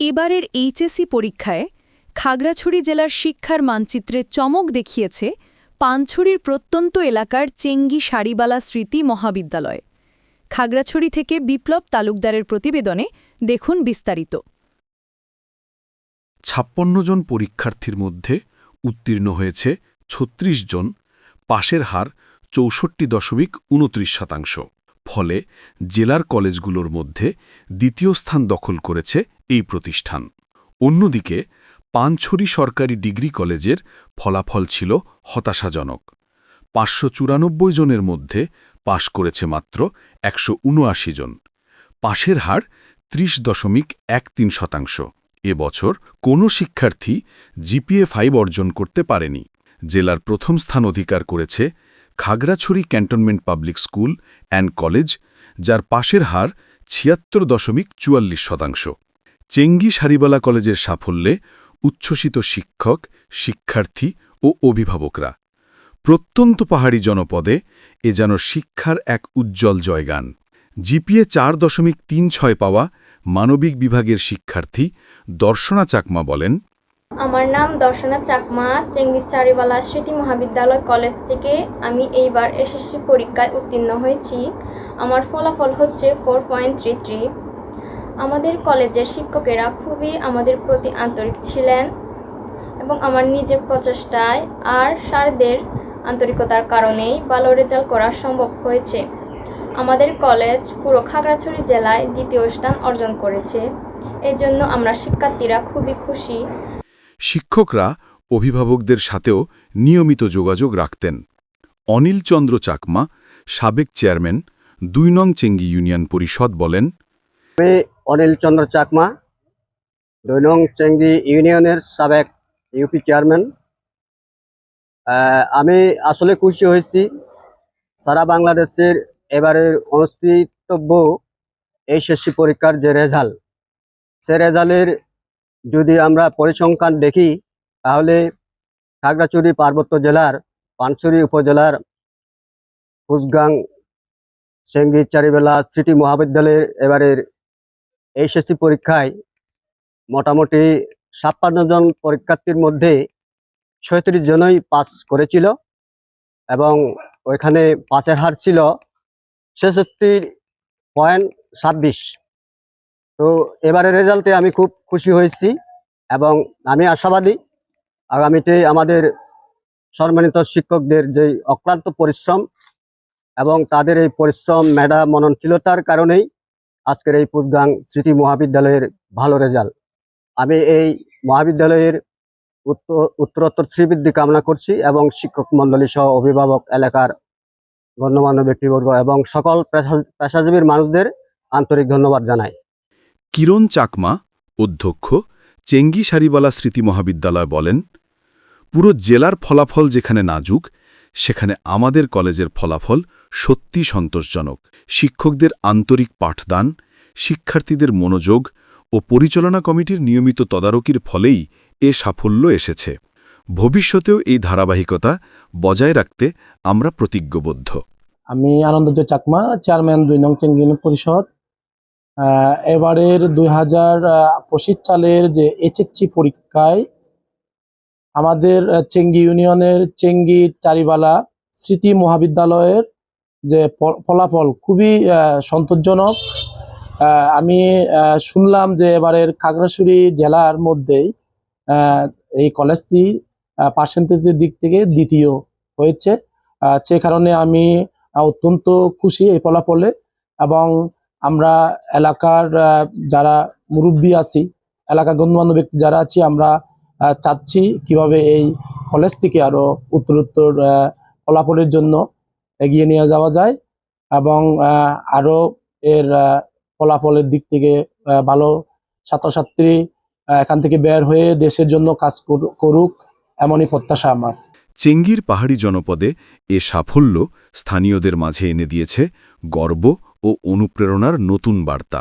এবারের এইচএসসি পরীক্ষায় খাগড়াছড়ি জেলার শিক্ষার মানচিত্রে চমক দেখিয়েছে পানছড়ির প্রত্যন্ত এলাকার চেঙ্গি শাড়িবালা স্মৃতি মহাবিদ্যালয়। খাগড়াছড়ি থেকে বিপ্লব তালুকদারের প্রতিবেদনে দেখুন বিস্তারিত। ছাপ্পান্ন জন পরীক্ষার্থীর মধ্যে উত্তীর্ণ হয়েছে ছত্রিশ জন, পাশের হার চৌষট্টি দশমিক উনত্রিশ শতাংশ। ফলে জেলার কলেজগুলোর মধ্যে দ্বিতীয় স্থান দখল করেছে এই প্রতিষ্ঠান। অন্যদিকে, পানছড়ি সরকারি ডিগ্রি কলেজের ফলাফল ছিল হতাশাজনক। পাঁচশো চুরানব্বই জনের মধ্যে পাশ করেছে মাত্র একশো উনআশি জন। পাশের হার ত্রিশ দশমিক এক তিন শতাংশ। এবছর কোনো শিক্ষার্থী জিপিএ ফাইভ অর্জন করতে পারেনি। জেলার প্রথম স্থান অধিকার করেছে Khagrachhari cantonment public school and college, যার পাশের হার ছিয়াত্তর দশমিক চুয়াল্লিশ শতাংশ। চেঙ্গি সারিবালা কলেজের সাফল্যে উচ্ছ্বসিত শিক্ষক, শিক্ষার্থী ও অভিভাবকরা। প্রত্যন্ত পাহাড়ি জনপদে এ যেন শিক্ষার এক উজ্জ্বল জয়গান। জিপিএ চার দশমিক তিন ছয় পাওয়া মানবিক বিভাগের শিক্ষার্থী দর্শনা চাকমা বলেন আমার নাম দর্শনা চাকমা, চেঙ্গিস চারিবালা স্মৃতি মহাবিদ্যালয় কলেজ থেকে আমি এইবার এসএসসি পরীক্ষায় উত্তীর্ণ হয়েছি। আমার ফলাফল হচ্ছে ফোর পয়েন্ট থ্রি থ্রি আমাদের কলেজের শিক্ষকেরা খুবই আমাদের প্রতি আন্তরিক ছিলেন এবং আমার নিজের প্রচেষ্টায় আর স্যারদের আন্তরিকতার কারণেই ভালো রেজাল্ট করা সম্ভব হয়েছে। আমাদের কলেজ পুরো খাগড়াছড়ি জেলায় দ্বিতীয় স্থান অর্জন করেছে। এজন্য আমরা শিক্ষার্থীরা খুবই খুশি। শিক্ষকরা অভিভাবকদের সাথেও নিয়মিত যোগাযোগ রাখতেন। অনিল চন্দ্র চাকমা, সাবেক চেয়ারম্যান, দুই নং চেঙ্গি ইউনিয়ন পরিষদ বলেন, আমি অনিল চন্দ্র চাকমা, দুই নং চেঙ্গি ইউনিয়নের সাবেক ইউপি চেয়ারম্যান। আমি আসলে খুশি হয়েছি। সারা বাংলাদেশের এবারের অনুষ্ঠিতব্য এইচএসসি পরীক্ষার যে রেজাল্ট, সে রেজাল্টের যদি আমরা পরিসংখ্যান দেখি, তাহলে খাগড়াছড়ি, পার্বত্য জেলার, পানছড়ি উপজেলার কুসগাং সেঙ্গি, চারিবেলা, সিটি মহাবিদ্যালয়ের এবারের এইচএসসি পরীক্ষায় মোটামুটি ছাপ্পান্ন জন পরীক্ষার্থীর মধ্যে ছয়ত্রিশ জনই পাস করেছিল এবং ওইখানে পাসের হার ছিল ছেষট্টি পয়েন্ট ছাব্বিশ। তো এবারের রেজাল্টে আমি খুব খুশি হয়েছি এবং আমি আশাবাদী। আগামীতে আমাদের সম্মানিত শিক্ষকদের যে অক্লান্ত পরিশ্রম এবং তাদের এই পরিশ্রম, মেধা, মননশীলতার কারণেই আজকের এই পুসগাং সিটি মহাবিদ্যালয়ের ভালো রেজাল্ট। আমি এই মহাবিদ্যালয়ের উত্তর উত্তরোত্তর শ্রীবৃদ্ধি কামনা করছি এবং শিক্ষক মণ্ডলী সহ অভিভাবক এলাকার গণ্যমান্য ব্যক্তিবর্গ এবং সকল পেশা- পেশাজীবীর মানুষদের আন্তরিক ধন্যবাদ জানাই। কিরণ চাকমা, অধ্যক্ষ চেঙ্গি সারিবালা স্মৃতি মহাবিদ্যালয় বলেন, পুরো জেলার ফলাফল যেখানে নাজুক, সেখানে আমাদের কলেজের ফলাফল সত্যি সন্তোষজনক। শিক্ষকদের আন্তরিক পাঠদান, শিক্ষার্থীদের মনোযোগ ও পরিচালনা কমিটির নিয়মিত তদারকির ফলেই এ সাফল্য এসেছে। ভবিষ্যতেও এই ধারাবাহিকতা বজায় রাখতে আমরা প্রতিজ্ঞবদ্ধ। আমি আনন্দজ চাকমা, চেয়ারম্যান দুই নং চেঙ্গি ইউনিয়ন পরিষদ। এবারের দুই হাজার পঁচিশ সালের যে এইচএসসি পরীক্ষায় আমাদের চেঙ্গি ইউনিয়নের চেঙ্গি চারিবালা স্মৃতি মহাবিদ্যালয়ের যে ফলাফল খুবই সন্তোষজনক। আমি শুনলাম যে এবারের খাগড়াছড়ি জেলার মধ্যেই এই কলেজটি পার্সেন্টেজের দিক থেকে দ্বিতীয় হয়েছে। সে কারণে আমি অত্যন্ত খুশি এই ফলাফলে এবং আমরা এলাকার যারা মুরব্বী আছি, এলাকার গণ্যমান্য ব্যক্তি যারা আছি, আমরা চাচ্ছি কীভাবে এই কলেজ থেকে আরও উত্তরোত্তর ফলাফলের জন্য এগিয়ে নিয়ে যাওয়া যায় এবং আরও এর ফলাফলের দিক থেকে ভালো ছাত্রছাত্রী এখান থেকে বের হয়ে দেশের জন্য কাজ করু- করুক এমনই প্রত্যাশা আমার। চেঙ্গির পাহাড়ি জনপদে এ সাফল্য স্থানীয়দের মাঝে এনে দিয়েছে গর্ব ও অনুপ্রেরণার নতুন বার্তা।